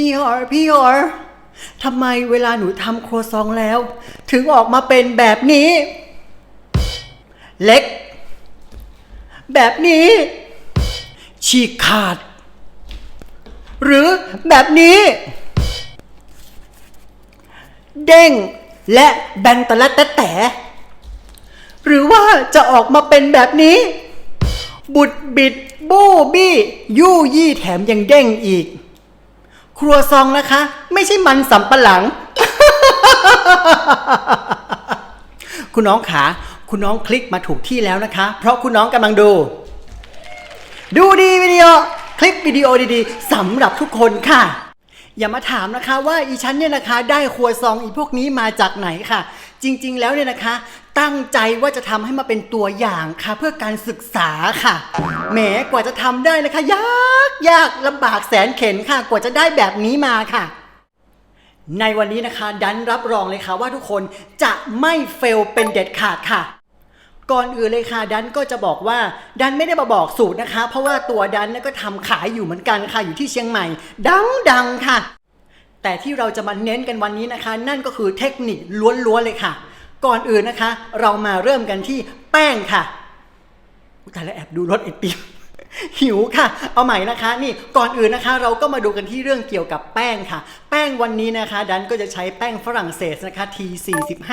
พี่หอยพี่หอยทำไมเวลาหนูทำครัวซองแล้ว ถึงออกมาเป็นแบบนี้ เล็ก แบบนี้ ฉีกขาด หรือแบบนี้ เด้งและแบนตะละแตะแต่หรือว่าจะออกมาเป็นแบบนี้ บุดบิด บู้บี้ยู่ยี่แถมยังเด้งอีก ครัวซองนะคะ ไม่ใช่มันสำปะหลัง คุณน้องขา คุณน้องคลิกมาถูกที่แล้วนะคะ เพราะคุณน้องกำลังดู ดูดีวิดีโอ คลิปวิดีโอดีๆสำหรับทุกคนค่ะ อย่ามาถามนะคะว่าอีฉันเนี่ยนะคะ ได้ครัวซองอีพวกนี้มาจากไหนค่ะ จริง ๆ แล้วเนี่ยนะคะ ตั้งใจว่าจะทำให้มาเป็นตัวอย่างค่ะ เพื่อการศึกษาค่ะแหมกว่าจะทำได้นะคะยากยากลำบากแสนเข็นค่ะ กว่าจะได้แบบนี้มาค่ะ ในวันนี้นะคะ ดันรับรองเลยค่ะว่าทุกคนจะไม่เฟลเป็นเด็ดขาดค่ะก่อนอื่นเลยค่ะดันก็จะบอกว่าดันไม่ได้มาบอกสูตรนะคะ เพราะว่าตัวดันก็ทำขายอยู่เหมือนกันค่ะอยู่ที่เชียงใหม่ ดังดังๆค่ะ แต่ที่เราจะมาเน้นกันวันนี้นะคะ นั่นก็คือเทคนิคล้วนๆเลยค่ะ ก่อนอื่นนะคะ เรามาเริ่มกันที่แป้งค่ะแต่ล้วแอบดูรสไอติมหิวค่ะ เอาใหม่นะคะ นี่ก่อนอื่นนะคะ เราก็มาดูกันที่เรื่องเกี่ยวกับแป้งค่ะ แป้งวันนี้นะคะ ดันก็จะใช้แป้งฝรั่งเศสนะคะ T45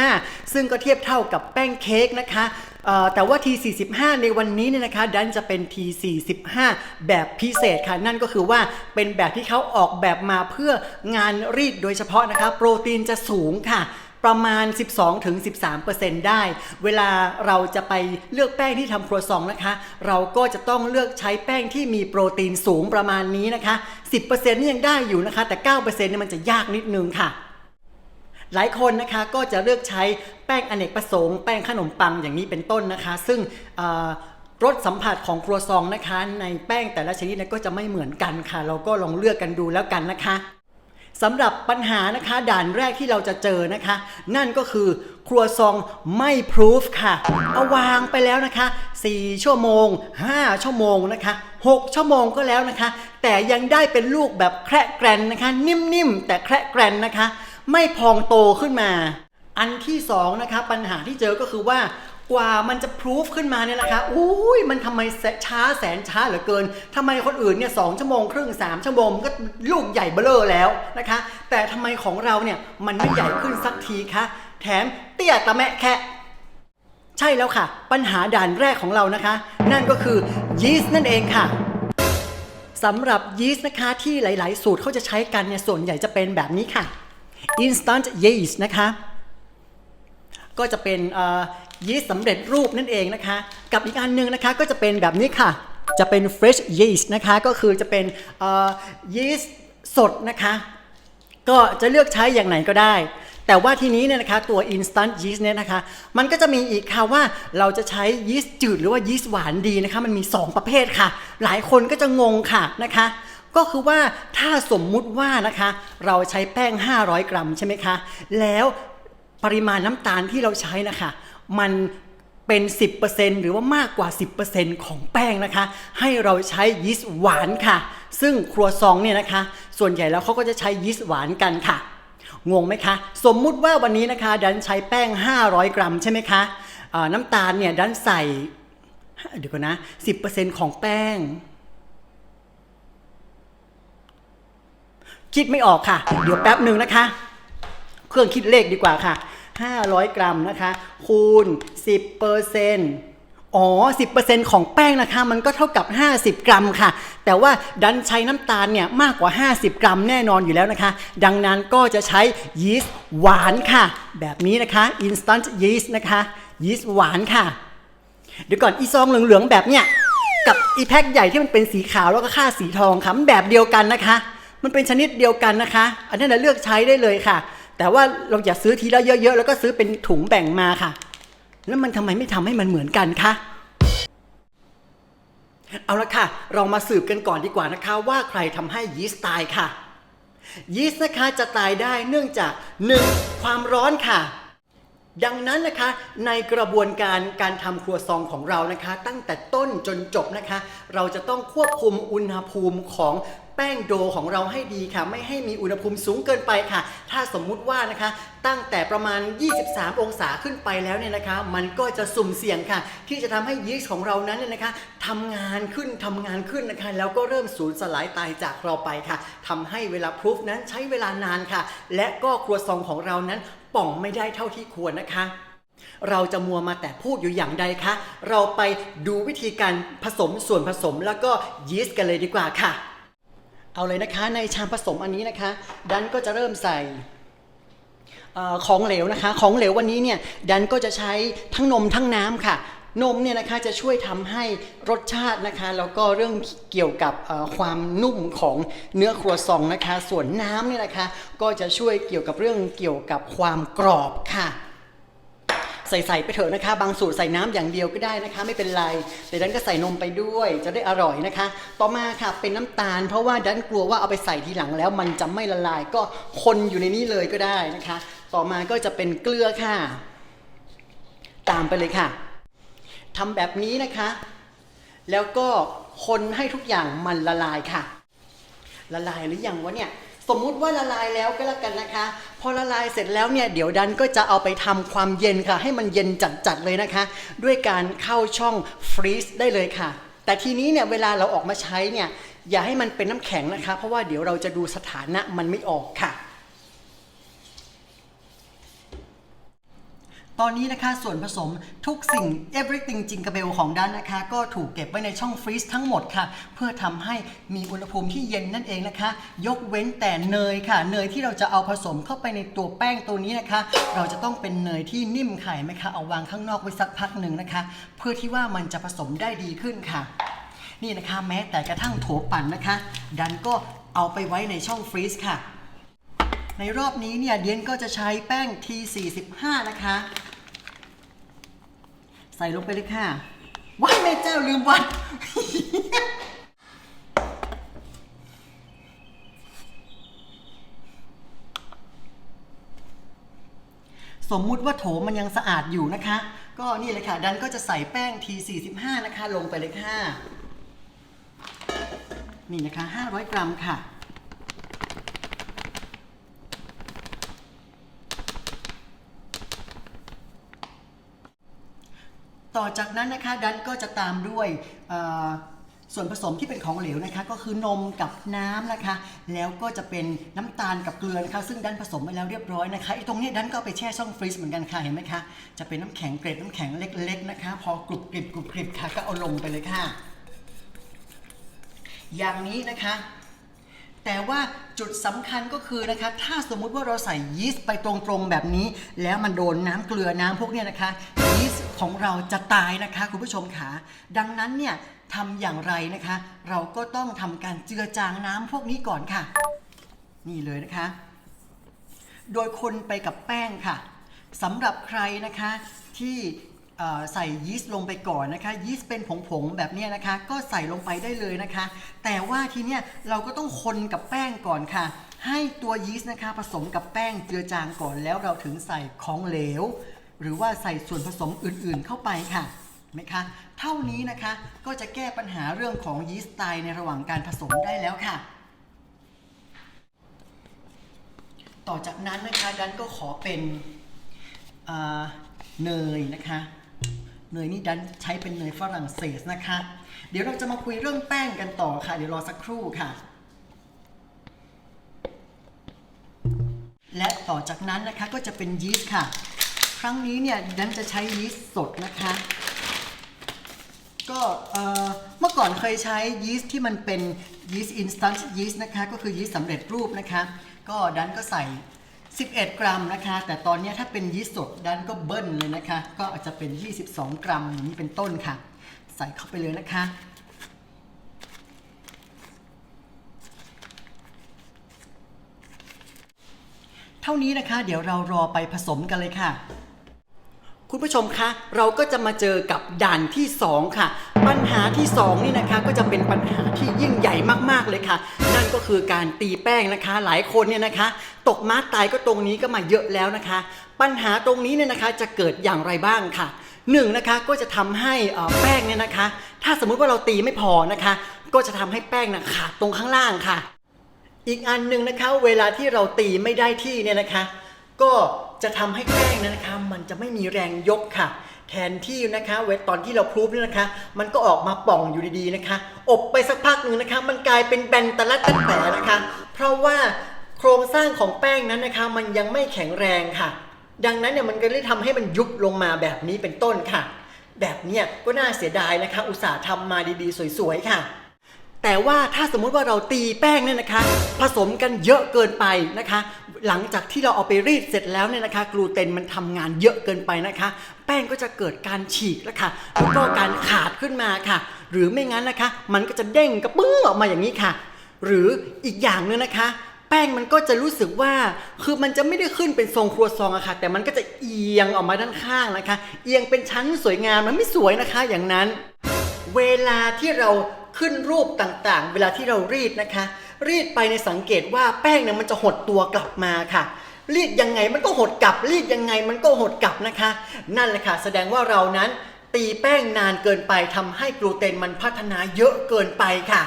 ซึ่งก็เทียบเท่ากับแป้งเค้กนะคะเอ่อแต่ว่า T45 ในวันนี้เนี่ยนะคะ ดันจะเป็น T45 แบบพิเศษค่ะ นั่นก็คือว่าเป็นแบบที่เขาออกแบบมาเพื่องานรีดโดยเฉพาะนะคะ โปรตีนจะสูงค่ะ ประมาณ 12-13%ได้ เวลาเราจะไปเลือกแป้งที่ทำครัวซองนะคะ เราก็จะต้องเลือกใช้แป้งที่มีโปรตีนสูงประมาณนี้นะคะ 10%นี่ยังได้อยู่นะคะ แต่ 9%เนี่ยมันจะยากนิดนึงค่ะหลายคนนะคะก็จะเลือกใช้แป้งอเนกประสงค์แป้งขนมปังอย่างนี้เป็นต้นนะคะ ซึ่งรสสัมผัสของครัวซองนะคะ ในแป้งแต่ละชนิดก็จะไม่เหมือนกันค่ะ เราก็ลองเลือกกันดูแล้วกันนะคะ สำหรับปัญหานะคะด่านแรกที่เราจะเจอนะคะ นั่นก็คือครัวซองไม่พรูฟค่ะ เอาวางไปแล้วนะคะ 4 ชั่วโมง 5 ชั่วโมงนะคะ 6 ชั่วโมงก็แล้วนะคะ แต่ยังได้เป็นลูกแบบแคระแกรนนะคะ นิ่มๆ แต่แคระแกรนนะคะ ไม่พองโตขึ้นมา อันที่สองนะคะปัญหาที่เจอก็คือว่า กว่ามันจะพรูฟขึ้นมาเนี่ยนะคะอุ้ยมันทำไมแสช้าแสนช้าเหลือเกินทำไมคนอื่นเนี่ยสองชั่วโมงครึ่งสามชั่วโมงก็ลูกใหญ่เบ้อเร่อแล้วนะคะ แต่ทำไมของเราเนี่ยมันไม่ใหญ่ขึ้นสักทีคะ แถมเตี้ยตะแมะแคะใช่แล้วค่ะ ปัญหาด่านแรกของเรานะคะ นั่นก็คือยีสต์นั่นเองค่ะสำหรับยีสต์นะคะที่หลาย ๆ สูตรเขาจะใช้กันเนี่ยส่วนใหญ่จะเป็นแบบนี้ค่ะ instant yeast นะคะ ก็จะเป็น ยีสต์สำเร็จรูปนั่นเองนะคะ กับอีกอันหนึงนะคะก็จะเป็นแบบนี้ค่ะ จะเป็น fresh yeast นะคะก็คือจะเป็นยีสต์สดนะคะ ก็จะเลือกใช้อย่างไหนก็ได้ แต่ว่าทีนี้เนี่ยนะคะตัว instant yeast เนี่ยนะคะ มันก็จะมีอีกค่ะว่าเราจะใช้ยีสต์จืดหรือว่ายีสต์หวานดีนะคะ มันมี 2 ประเภทค่ะ หลายคนก็จะงงค่ะนะคะก็คือว่าถ้าสมมุติว่านะคะ เราใช้แป้ง 500 กรัมใช่ไหมคะ แล้วปริมาณน้ำตาลที่เราใช้นะคะ มันเป็น 10%หรือว่ามากกว่า 10%ของแป้งนะคะ ให้เราใช้ยีสต์หวานค่ะ ซึ่งครัวซองเนี่ยนะคะ ส่วนใหญ่แล้วเขาก็จะใช้ยีสต์หวานกันค่ะ งงไหมคะ สมมุติว่าวันนี้นะคะ ดันใช้แป้ง 500 กรัมใช่ไหมคะน้ำตาลเนี่ยดันใส่เดี๋ยวก่อนนะ 10%ของแป้ง คิดไม่ออกค่ะ เดี๋ยวแป๊บหนึ่งนะคะ เครื่องคิดเลขดีกว่าค่ะ 500 กรัมนะคะ คูณ 10เปอร์เซ็นต์อ๋อ 10%ของแป้งนะคะ มันก็เท่ากับ 50 กรัมค่ะ แต่ว่าดันใช้น้ำตาลเนี่ยมากกว่า 50 กรัมแน่นอนอยู่แล้วนะคะ ดังนั้นก็จะใช้ยีสต์หวานค่ะ แบบนี้นะคะ instant yeast นะคะ ยีสต์หวานค่ะ เดี๋ยวก่อนอีซองเหลืองๆแบบเนี้ย กับอีแพ็คใหญ่ที่มันเป็นสีขาวแล้วก็ค่าสีทองค่ะมันแบบเดียวกันนะคะ มันเป็นชนิดเดียวกันนะคะ อันนั้นนะเลือกใช้ได้เลยค่ะ แต่ว่าเราอย่าซื้อทีละเยอะๆ แล้วก็ซื้อเป็นถุงแบ่งมาค่ะ แล้วมันทำไมไม่ทำให้มันเหมือนกันคะ เอาละค่ะ เรามาสืบกันก่อนดีกว่านะคะ ว่าใครทำให้ยีสต์ตายค่ะ ยีสต์นะคะจะตายได้เนื่องจาก 1. ความร้อนค่ะ ดังนั้นนะคะในกระบวนการการทำครัวซองของเรานะคะ ตั้งแต่ต้นจนจบนะคะ เราจะต้องควบคุมอุณหภูมิของ แป้งโดของเราให้ดีค่ะ ไม่ให้มีอุณหภูมิสูงเกินไปค่ะ ถ้าสมมุติว่านะคะ ตั้งแต่ประมาณ 23 องศาขึ้นไปแล้วเนี่ยนะคะ มันก็จะสุ่มเสี่ยงค่ะ ที่จะทำให้ยีสต์ของเรานั้นเนี่ยนะคะทำงานขึ้นทำงานขึ้นนะคะ แล้วก็เริ่มสูญสลายตายจากเราไปค่ะทำให้เวลาพรูฟนั้นใช้เวลานานค่ะ และก็ครัวซองของเรานั้นป่องไม่ได้เท่าที่ควรนะคะเราจะมัวมาแต่พูดอยู่อย่างใดคะ เราไปดูวิธีการผสมส่วนผสมแล้วก็ยีสต์กันเลยดีกว่าค่ะ เอาเลยนะคะในชามผสมอันนี้นะคะ ดันก็จะเริ่มใส่ของเหลวนะคะ ของเหลววันนี้เนี่ยดันก็จะใช้ทั้งนมทั้งน้ำค่ะ นมเนี่ยนะคะจะช่วยทำให้รสชาตินะคะ แล้วก็เรื่องเกี่ยวกับความนุ่มของเนื้อครัวซองนะคะ ส่วนน้ำเนี่ยนะคะ ก็จะช่วยเกี่ยวกับเรื่องเกี่ยวกับความกรอบค่ะ ใส่ใส่ไปเถอะนะคะ บางสูตรใส่น้ำอย่างเดียวก็ได้นะคะ ไม่เป็นไรแต่ดันก็ใส่นมไปด้วยจะได้อร่อยนะคะ ต่อมาค่ะเป็นน้ำตาล เพราะว่าดันกลัวว่าเอาไปใส่ทีหลังแล้ว มันจะไม่ละลายก็คนอยู่ในนี้เลยก็ได้นะคะ ต่อมาก็จะเป็นเกลือค่ะ ตามไปเลยค่ะทำแบบนี้นะคะ แล้วก็คนให้ทุกอย่างมันละลายค่ะ ละลายหรือยังวะเนี่ย สมมุติว่าละลายแล้วก็แล้วกันนะคะ พอละลายเสร็จแล้วเนี่ยเดี๋ยวดันก็จะเอาไปทำความเย็นค่ะ ให้มันเย็นจัดๆเลยนะคะ ด้วยการเข้าช่องฟรีซได้เลยค่ะ แต่ทีนี้เนี่ยเวลาเราออกมาใช้เนี่ยอย่าให้มันเป็นน้ำแข็งนะคะ เพราะว่าเดี๋ยวเราจะดูสถานะมันไม่ออกค่ะ ตอนนี้นะคะส่วนผสมทุกสิ่ง everything จิงกระเบลของด้านนะคะ ก็ถูกเก็บไว้ในช่องฟรีซทั้งหมดค่ะ เพื่อทำให้มีอุณหภูมิที่เย็นนั่นเองนะคะ ยกเว้นแต่เนยค่ะ เนยที่เราจะเอาผสมเข้าไปในตัวแป้งตัวนี้นะคะ เราจะต้องเป็นเนยที่นิ่มค่ไหมคะเอาวางข้างนอกไว้สักพักหนึ่งนะคะ เพื่อที่ว่ามันจะผสมได้ดีขึ้นค่ะ นี่นะคะแม้แต่กระทั่งโถปั่นนะคะ ดันก็เอาไปไว้ในช่องฟรีซค่ะ ในรอบนี้เนี่ยเดียนก็จะใช้แป้ง T45 นะคะ ใส่ลงไปเลยค่ะว้ายแม่เจ้าลืมวัดสมมุติว่าโถมันยังสะอาดอยู่นะคะ ก็นี่เลยค่ะ ดันก็จะใส่แป้ง T45 นะคะ ลงไปเลยค่ะ นี่นะคะ 500 กรัมค่ะ อจากนั้นนะคะดันก็จะตามด้วยส่วนผสมที่เป็นของเหลวนะคะ ก็คือนมกับน้ำนะคะ แล้วก็จะเป็นน้ำตาลกับเกลือนะคะซึ่งดันผสมไว้แล้วเรียบร้อยนะคะไอ้ตรงนี้ดันก็ไปแช่ช่องฟรีซเหมือนกันค่ะเห็นไหมคะจะเป็นน้ำแข็งเกรดน้ำแข็งเล็กๆนะคะ พอกรุบกริบกรุบกริบค่ะก็เอาลงไปเลยค่ะ อย่างนี้นะคะ แต่ว่าจุดสำคัญก็คือนะคะ ถ้าสมมุติว่าเราใส่ยีสต์ไปตรงๆแบบนี้ แล้วมันโดนน้ำเกลือน้ำพวกเนี้ยนะคะยีสต์ ของเราจะตายนะคะคุณผู้ชมขาดังนั้นเนี่ยทำอย่างไรนะคะ เราก็ต้องทำการเจือจางน้ำพวกนี้ก่อนค่ะ นี่เลยนะคะ โดยคนไปกับแป้งค่ะสำหรับใครนะคะที่ใส่ยีสต์ลงไปก่อนนะคะ ยีสต์เป็นผงๆแบบนี้นะคะ ก็ใส่ลงไปได้เลยนะคะ แต่ว่าทีเนี้ยเราก็ต้องคนกับแป้งก่อนค่ะ ให้ตัวยีสต์นะคะผสมกับแป้งเจือจางก่อนแล้วเราถึงใส่ของเหลว หรือว่าใส่ส่วนผสมอื่นๆเข้าไปค่ะไหมคะเท่านี้นะคะก็จะแก้ปัญหาเรื่องของยีสต์ตายในระหว่างการผสมได้แล้วค่ะ ต่อจากนั้นนะคะดันก็ขอเป็นเนยนะคะเนยนี่ดันใช้เป็นเนยฝรั่งเศสนะคะ เดี๋ยวเราจะมาคุยเรื่องแป้งกันต่อค่ะ เดี๋ยวรอสักครู่ค่ะ และต่อจากนั้นนะคะก็จะเป็นยีสต์ค่ะ รั้งนี้เนี่ยดันจะใช้ยีสต์สดนะคะ ก็เมื่อก่อนเคยใช้ยีสต์ที่มันเป็นยีสต์อินสแตนต์ยีสต์นะคะ ก็คือยีสต์สำเร็จรูปนะคะ ก็ดันก็ใส่ 11 กรัมนะคะ แต่ตอนนี้ถ้าเป็นยีสต์สดดันก็เบิ้ลเลยนะคะ ก็อาจจะเป็น 22 กรัมอย่างนี้เป็นต้นค่ะ ใส่เข้าไปเลยนะคะเท่านี้นะคะ เดี๋ยวเรารอไปผสมกันเลยค่ะ คุณผู้ชมคะเราก็จะมาเจอกับด่านที่ 2 ค่ะ ปัญหาที่ 2 นี่นะคะ ก็จะเป็นปัญหาที่ยิ่งใหญ่มากๆเลยค่ะ นั่นก็คือการตีแป้งนะคะ หลายคนเนี่ยนะคะ ตกม้าตายก็ตรงนี้ก็มาเยอะแล้วนะคะ ปัญหาตรงนี้เนี่ยนะคะจะเกิดอย่างไรบ้างค่ะหนึ่งนะคะก็จะทำให้อ่อแป้งเนี่ยนะคะ ถ้าสมมุติว่าเราตีไม่พอนะคะ ก็จะทำให้แป้งนะขาดตรงข้างล่างค่ะ อีกอันหนึ่งนะคะ เวลาที่เราตีไม่ได้ที่เนี่ยนะคะ ก็ จะทำให้แป้งนยนะคะ มันจะไม่มีแรงยกค่ะ แทนที่นะคะเวลาตอนที่เราพรูฟเนี่ยนะคะ มันก็ออกมาป่องอยู่ดีๆนะคะ อบไปสักพักหนึ่งนะคะ มันกลายเป็นแบนตะลัดตะแผลนะคะ เพราะว่าโครงสร้างของแป้งนั้นนะคะ มันยังไม่แข็งแรงค่ะ ดังนั้นเนี่ยมันก็เลยทำให้มันยุบลงมาแบบนี้เป็นต้นค่ะ แบบเนี้ยก็น่าเสียดายนะคะ อุตส่าห์ทำมาดีๆ สวยๆค่ะ แต่ว่าถ้าสมมุติว่าเราตีแป้งเนี่ยนะคะ ผสมกันเยอะเกินไปนะคะ หลังจากที่เราเอาไปรีดเสร็จแล้วเนี่ยนะคะ กลูเตนมันทำงานเยอะเกินไปนะคะ แป้งก็จะเกิดการฉีกแล้วค่ะแล้วก็การขาดขึ้นมาค่ะ หรือไม่งั้นนะคะ มันก็จะเด้งกระปื้อออกมาอย่างนี้ค่ะ หรืออีกอย่างหนึงนะคะแป้งมันก็จะรู้สึกว่าคือมันจะไม่ได้ขึ้นเป็นทรงครัวซองอะค่ะ แต่มันก็จะเอียงออกมาด้านข้างนะคะ เอียงเป็นชั้นสวยงามมันไม่สวยนะคะ อย่างนั้น เวลาที่เรา ขึ้นรูปต่างๆ เวลาที่เรารีดนะคะ รีดไปในสังเกตว่าแป้งเนี่ยมันจะหดตัวกลับมาค่ะ รีดยังไงมันก็หดกลับ รีดยังไงมันก็หดกลับนะคะ นั่นแหละค่ะ แสดงว่าเรานั้นตีแป้งนานเกินไปทำให้กลูเตนมันพัฒนาเยอะเกินไปค่ะ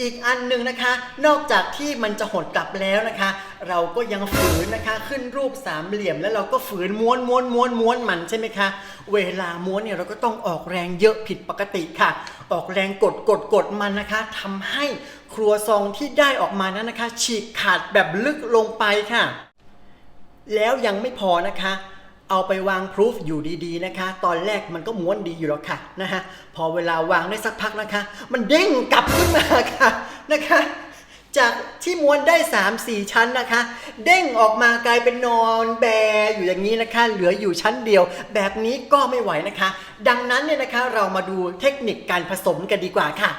อีกอันหนึ่งนะคะ นอกจากที่มันจะหดกลับแล้วนะคะ เราก็ยังฝืนนะคะ ขึ้นรูปสามเหลี่ยม แล้วเราก็ฝืนม้วนม้วนม้วนม้วนมันใช่ไหมคะ เวลาม้วนเนี่ยเราก็ต้องออกแรงเยอะผิดปกติค่ะ ออกแรงกดกดกดมันนะคะทำให้ครัวซองที่ได้ออกมานั้นนะคะ ฉีกขาดแบบลึกลงไปค่ะ แล้วยังไม่พอนะคะ เอาไปวางพรูฟอยู่ดีๆนะคะ ตอนแรกมันก็ม้วนดีอยู่แล้วค่ะนะฮะพอเวลาวางได้สักพักนะคะ มันเด้งกลับขึ้นมาค่ะนะคะ จากที่ม้วนได้ 3-4 ชั้นนะคะ เด้งออกมากลายเป็นนอนแบอยู่อย่างนี้นะคะ เหลืออยู่ชั้นเดียว แบบนี้ก็ไม่ไหวนะคะ ดังนั้นเนี่ยนะคะเรามาดูเทคนิคการผสมกันดีกว่าค่ะ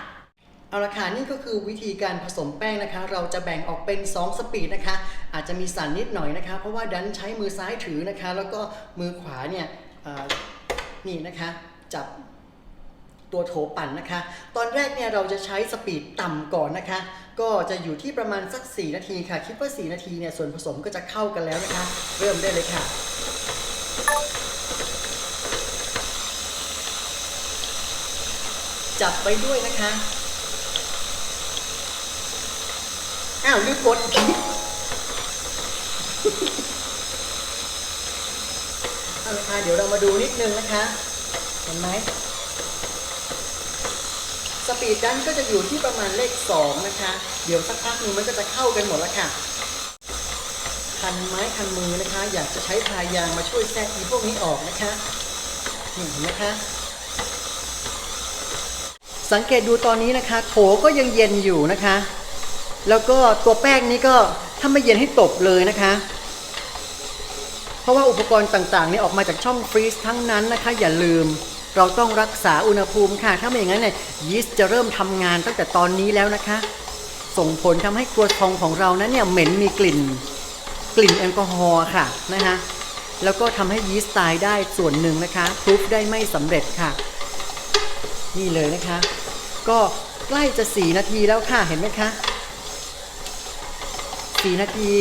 เอาละค่ะนี่ก็คือวิธีการผสมแป้งนะคะ เราจะแบ่งออกเป็น 2 สปีดนะคะ อาจจะมีสั่นนิดหน่อยนะคะ เพราะว่าดันใช้มือซ้ายถือนะคะ แล้วก็มือขวาเนี่ยนี่นะคะจับตัวโถปั่นนะคะ ตอนแรกเนี่ยเราจะใช้สปีดต่ำก่อนนะคะ ก็จะอยู่ที่ประมาณสัก 4 นาทีค่ะ คิดว่า 4 นาทีเนี่ยส่วนผสมก็จะเข้ากันแล้วนะคะ เริ่มได้เลยค่ะจับไปด้วยนะคะ อ้าวลืมกดเอาละค่ะเดี๋ยวเรามาดูนิดนึงนะคะ เห็นไหม สปีดดันก็จะอยู่ที่ประมาณเลข 2 นะคะ เดี๋ยวสักพักนึงมันก็จะเข้ากันหมดแล้วค่ะ คันไม้คันมือนะคะ อยากจะใช้พายางมาช่วยแทรกอีพวกนี้ออกนะคะนี่นไหมคะ สังเกตดูตอนนี้นะคะ โถก็ยังเย็นอยู่นะคะ แล้วก็ตัวแป้งนี้ก็ถ้าไม่เย็นให้ตบเลยนะคะ เพราะว่าอุปกรณ์ต่างๆนี่ออกมาจากช่องฟรีซทั้งนั้นนะคะ อย่าลืมเราต้องรักษาอุณหภูมิค่ะ ถ้าไม่อย่างนั้นเนี่ยยีสต์จะเริ่มทำงานตั้งแต่ตอนนี้แล้วนะคะ ส่งผลทำให้ครัวทองของเรานั้นเนี่ยเหม็นมีกลิ่น กลิ่นแอลกอฮอล์ค่ะนะคะแล้วก็ทำให้ยีสต์ตายได้ส่วนหนึ่งนะคะพรูฟได้ไม่สำเร็จค่ะ นี่เลยนะคะ ก็ใกล้จะ 4 นาทีแล้วค่ะเห็นไหมคะ 4 นาที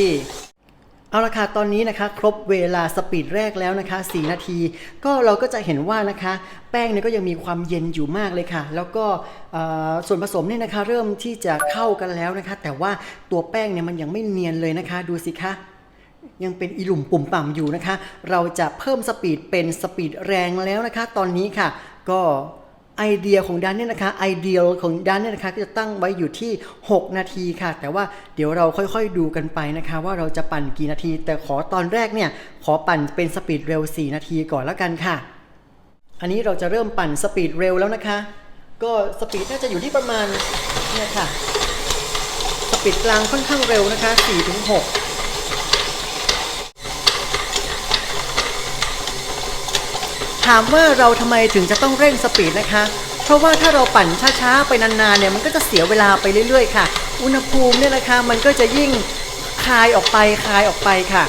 เอาละค่ะตอนนี้นะคะครบเวลาสปีดแรกแล้วนะคะ 4 นาที ก็เราก็จะเห็นว่านะคะ แป้งเนี่ยก็ยังมีความเย็นอยู่มากเลยค่ะ แล้วก็ส่วนผสมเนี่ยนะคะ เริ่มที่จะเข้ากันแล้วนะคะ แต่ว่าตัวแป้งเนี่ยมันยังไม่เนียนเลยนะคะ ดูสิคะยังเป็นอีหลุมปุ่มป่ำอยู่นะคะ เราจะเพิ่มสปีดเป็นสปีดแรงแล้วนะคะ ตอนนี้ค่ะ ก็ ไอเดียของดันเนี่ยนะคะไอเดียของดันเนี่ยนะคะก็จะตั้งไว้อยู่ที่ 6 นาทีค่ะ แต่ว่าเดี๋ยวเราค่อยๆดูกันไปนะคะ ว่าเราจะปั่นกี่นาที แต่ขอตอนแรกเนี่ยขอปั่นเป็นสปีดเร็ว 4 นาทีก่อนแล้วกันค่ะ อันนี้เราจะเริ่มปั่นสปีดเร็วแล้วนะคะ ก็สปีดน่าจะอยู่ที่ประมาณเนี่ยค่ะสปีดกลางค่อนข้างเร็วนะคะ4-6 ถามว่าเราทำไมถึงจะต้องเร่งสปีดนะคะ เพราะว่าถ้าเราปั่นช้าๆไปนานๆเนี่ยมันก็จะเสียเวลาไปเรื่อยๆ ค่ะ อุณหภูมิเนี่ยนะคะมันก็จะยิ่งคลายออกไปคลายออกไปค่ะ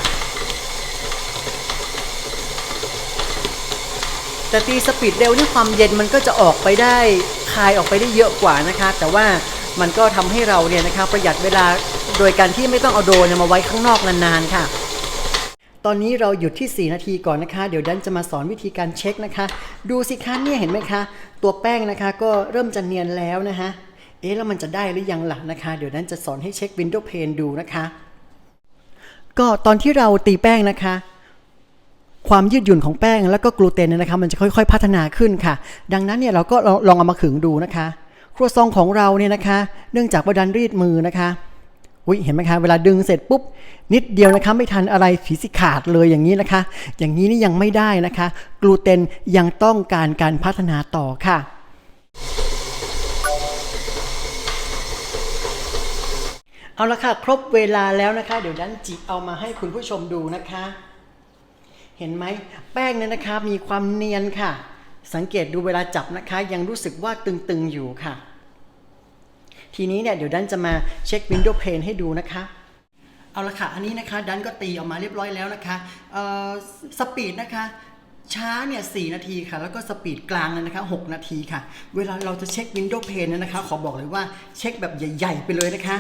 แต่ตีสปีดเร็วนี่ความเย็นมันก็จะออกไปได้คลายออกไปได้เยอะกว่านะคะ แต่ว่ามันก็ทำให้เราเนี่ยนะคะประหยัดเวลาโดยการที่ไม่ต้องเอาโดนมาไว้ข้างนอกนานๆค่ะ ตอนนี้เราหยุดที่ 4 นาทีก่อนนะคะ เดี๋ยวดันจะมาสอนวิธีการเช็คนะคะ ดูสิคะเนี่ยเห็นไหมคะ ตัวแป้งนะคะก็เริ่มจะเนียนแล้วนะคะเอ๊ะแล้วมันจะได้หรือยังล่ะนะคะ เดี๋ยวดันจะสอนให้เช็ค Windows Pane ดูนะคะ ก็ตอนที่เราตีแป้งนะคะความยืดหยุ่นของแป้งแล้วก็กลูเตนเนยนะคะมันจะค่อยๆ พัฒนาขึ้นค่ะ ดังนั้นเนี่ยเราก็ลองลองเอามาขึงดูนะคะ ครัวซองของเราเนี่ยนะคะ เนื่องจากว่าดันรีดมือนะคะ อุ้ยเห็นไหมคะเวลาดึงเสร็จปุ๊บนิดเดียวนะคะไม่ทันอะไรผีสิขาดเลยอย่างนี้นะคะ อย่างนี้นี่ยังไม่ได้นะคะ กลูเตนยังต้องการการพัฒนาต่อค่ะเอาละค่ะ ครบเวลาแล้วนะคะ เดี๋ยวดันจิเอามาให้คุณผู้ชมดูนะคะ เห็นไหมแป้งเนี่ยนะคะมีความเนียนค่ะ สังเกตดูเวลาจับนะคะ ยังรู้สึกว่าตึงๆอยู่ค่ะ ทีนี้เนี่ยเดี๋ยวดันจะมาเช็ค Windows Pane ให้ดูนะคะเอาละค่ะ อันนี้นะคะดันก็ตีออกมาเรียบร้อยแล้วนะคะเอ่อสปีดนะคะช้าเนี่ยสนาทีค่ะ แล้วก็สปีดกลางเนี่ยนะคะ 6 นาทีค่ะ เวลาเราจะเช็ค Windows Pane เนี่ยนะคะ ขอบอกเลยว่าเช็คแบบใหญ่ ๆ ไปเลยนะคะ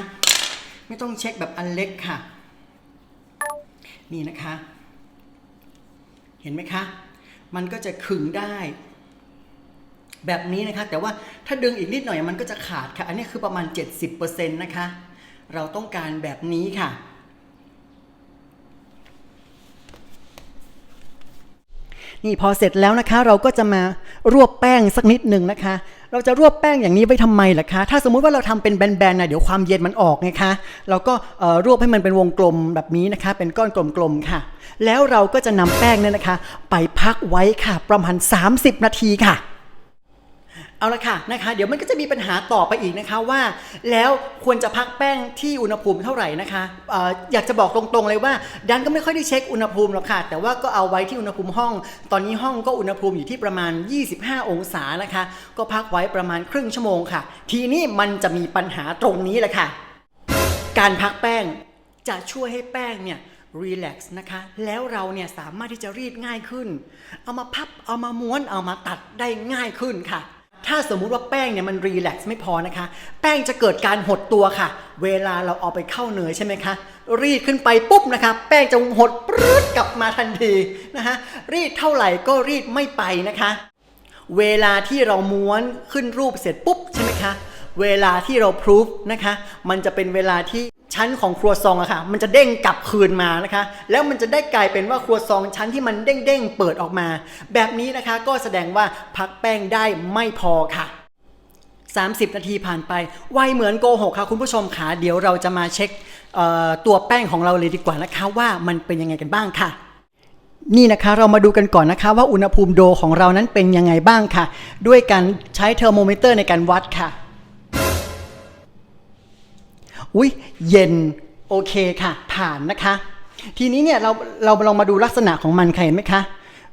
ไม่ต้องเช็คแบบอันเล็กค่ะ นี่นะคะ เห็นไหมคะ มันก็จะขึงได้ แบบนี้นะคะแต่ว่าถ้าดึงอีกนิดหน่อยมันก็จะขาดค่ะ อันนี้คือประมาณ 70%นะคะ เราต้องการแบบนี้ค่ะ นี่พอเสร็จแล้วนะคะ เราก็จะมารวบแป้งสักนิดหนึ่งนะคะ เราจะรวบแป้งอย่างนี้ไว้ทำไมล่ะคะ ถ้าสมมุติว่าเราทำเป็นแบนๆนะเดี๋ยวความเย็นมันออกไงคะเราก็รวบให้มันเป็นวงกลมแบบนี้นะคะ เป็นก้อนกลมๆค่ะ แล้วเราก็จะนำแป้งเนี่ยนะคะ ไปพักไว้ค่ะ ประมาณ 30 นาทีค่ะ เอาละค่ะนะคะ เดี๋ยวมันก็จะมีปัญหาต่อไปอีกนะคะว่า แล้วควรจะพักแป้งที่อุณหภูมิเท่าไหร่นะคะอออยากจะบอกตรงๆเลยว่าดันก็ไม่ค่อยได้เช็คอุณหภูมิหรอกค่ะ แต่ว่าก็เอาไว้ที่อุณหภูมิห้อง ตอนนี้ห้องก็อุณหภูมิอยู่ที่ประมาณ 25 องศานะคะ ก็พักไว้ประมาณครึ่งชั่วโมงค่ะ ทีนี้มันจะมีปัญหาตรงนี้แหละค่ะ การพักแป้งจะช่วยให้แป้งเนี่ยรีแลกซ์นะคะ แล้วเราเนี่ยสามารถที่จะรีดง่ายขึ้น เอามาพับ เอามาม้วน เอามาตัดได้ง่ายขึ้นค่ะ ถ้าสมมุติว่าแป้งเนี่ยมันรีแลกซ์ไม่พอนะคะ แป้งจะเกิดการหดตัวค่ะ เวลาเราเอาไปเข้าเนยใช่ไหมคะ รีดขึ้นไปปุ๊บนะคะ แป้งจะหดปรื๊ดกลับมาทันทีนะคะรีดเท่าไหร่ก็รีดไม่ไปนะคะ เวลาที่เราม้วนขึ้นรูปเสร็จปุ๊บใช่ไหมคะ เวลาที่เราพรูฟนะคะ มันจะเป็นเวลาที่ ชั้นของครัวซองอะค่ะ มันจะเด้งกลับคืนมานะคะ แล้วมันจะได้กลายเป็นว่าครัวซองชั้นที่มันเด้งเด้งๆเปิดออกมา แบบนี้นะคะก็แสดงว่าพักแป้งได้ไม่พอค่ะ 30 นาทีผ่านไปไวเหมือนโกหกค่ะคุณผู้ชมค่ะเดี๋ยวเราจะมาเช็คตัวแป้งของเราเลยดีกว่านะคะ ว่ามันเป็นยังไงกันบ้างค่ะนี่นะคะเรามาดูกันก่อนนะคะว่าอุณหภูมิโดของเรานั้นเป็นยังไงบ้างค่ะ ด้วยการใช้เทอร์โมมิเตอร์ในการวัดค่ะ อุ้ยเย็นโอเคค่ะ ผ่านนะคะ ทีนี้เนี่ยเราเราลองมาดูลักษณะของมันค่ะเห็นไหมคะ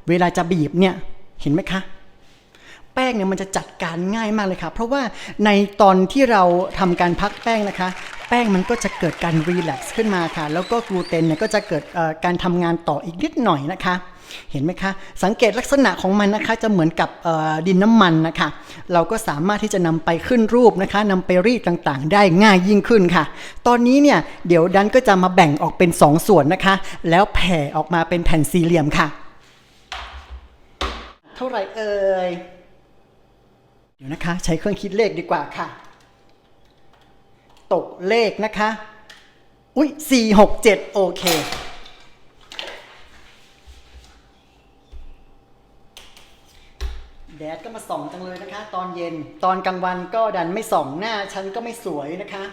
เวลาจะบีบเนี่ยเห็นไหมคะ แป้งเนี่ยมันจะจัดการง่ายมากเลยค่ะ เพราะว่าในตอนที่เราทำการพักแป้งนะคะ แป้งมันก็จะเกิดการรีแลกซ์ขึ้นมาค่ะ แล้วก็กลูเตนเนี่ยก็จะเกิดการทำงานต่ออีกนิดหน่อยนะคะ เห็นไหมคะ สังเกตลักษณะของมันนะคะจะเหมือนกับดินน้ำมันนะคะ เราก็สามารถที่จะนำไปขึ้นรูปนะคะนำไปรีดต่างๆ ได้ง่ายยิ่งขึ้นค่ะ ตอนนี้เนี่ยเดี๋ยวดันก็จะมาแบ่งออกเป็น 2 ส่วนนะคะ แล้วแผ่ออกมาเป็นแผ่นสี่เหลี่ยมค่ะ เท่าไหร่เอ่ยเดี๋ยวนะคะ ใช้เครื่องคิดเลขดีกว่าค่ะ ตกเลขนะคะ อุ้ยสี่หกเจ็ดโอเค แดดก็มาส่องจังเลยนะคะ ตอนเย็นตอนกลางวันก็ดันไม่ส่องหน้าฉันก็ไม่สวยนะคะ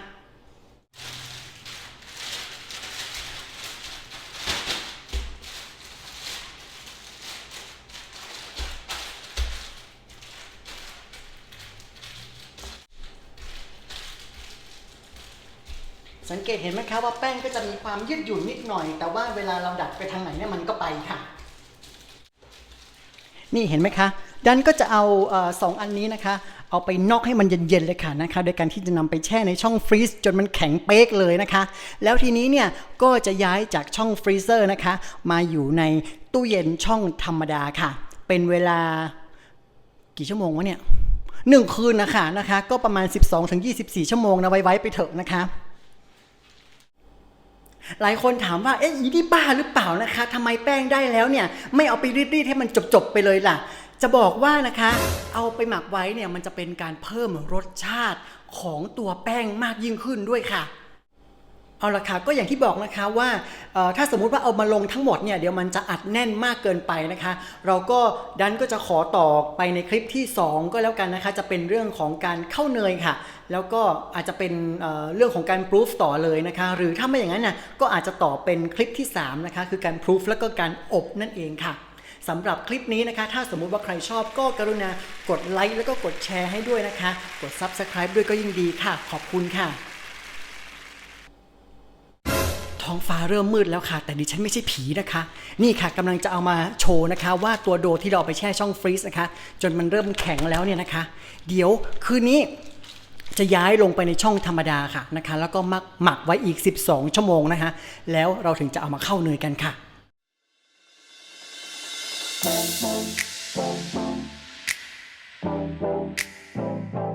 สังเกตเห็นไหมคะว่าแป้งก็จะมีความยืดหยุ่นนิดหน่อย แต่ว่าเวลาเราดัดไปทางไหนเนี่ยมันก็ไปค่ะ นี่เห็นไหมคะ ดันก็จะเอาสองอันนี้นะคะ เอาไปนอกให้มันเย็นๆเลยค่ะนะคะโดยการที่จะนำไปแช่ในช่องฟรีซจนมันแข็งเป๊กเลยนะคะ แล้วทีนี้เนี่ยก็จะย้ายจากช่องฟรีเซอร์นะคะ มาอยู่ในตู้เย็นช่องธรรมดาค่ะ เป็นเวลากี่ชั่วโมงวะเนี่ยหนึ่งคืนนะคะนะคะ ก็ประมาณ 12-24 ชั่วโมงนะไว้ไว้ไปเถอะนะคะหลายคนถามว่า เอ๊ะอีนี่บ้าหรือเปล่านะคะทำไมแป้งได้แล้วเนี่ย ไม่เอาไปรีดๆให้มันจบๆไปเลยล่ะ จะบอกว่านะคะ เอาไปหมักไว้เนี่ยมันจะเป็นการเพิ่มรสชาติของตัวแป้งมากยิ่งขึ้นด้วยค่ะเอาละค่ะก็อย่างที่บอกนะคะว่าถ้าสมมุติว่าเอามาลงทั้งหมดเนี่ยเดี๋ยวมันจะอัดแน่นมากเกินไปนะคะ เราก็ดันก็จะขอต่อไปในคลิปที่ 2 ก็แล้วกันนะคะ จะเป็นเรื่องของการเข้าเนยค่ะ แล้วก็อาจจะเป็นเเรื่องของการพรูฟต่อเลยนะคะ หรือถ้าไม่อย่างนั้นน่ะก็อาจจะต่อเป็นคลิปที่3นะคะคือการพรูฟแล้วก็การอบนั่นเองค่ะ สำหรับคลิปนี้นะคะ ถ้าสมมุติว่าใครชอบก็กรุณากดไลค์แล้วก็กดแชร์ให้ด้วยนะคะ กด Subscribe ด้วยก็ยิ่งดีค่ะ ขอบคุณค่ะ ท้องฟ้าเริ่มมืดแล้วค่ะ แต่ดิฉันไม่ใช่ผีนะคะ นี่ค่ะกำลังจะเอามาโชว์นะคะ ว่าตัวโดที่เราเอาไปแช่ช่องฟรีซนะคะ จนมันเริ่มแข็งแล้วเนี่ยนะคะ เดี๋ยวคืนนี้จะย้ายลงไปในช่องธรรมดาค่ะนะคะ แล้วก็หมักหมักไว้อีก 12 ชั่วโมงนะคะ แล้วเราถึงจะเอามาเข้าเนยกันค่ะ Thank you.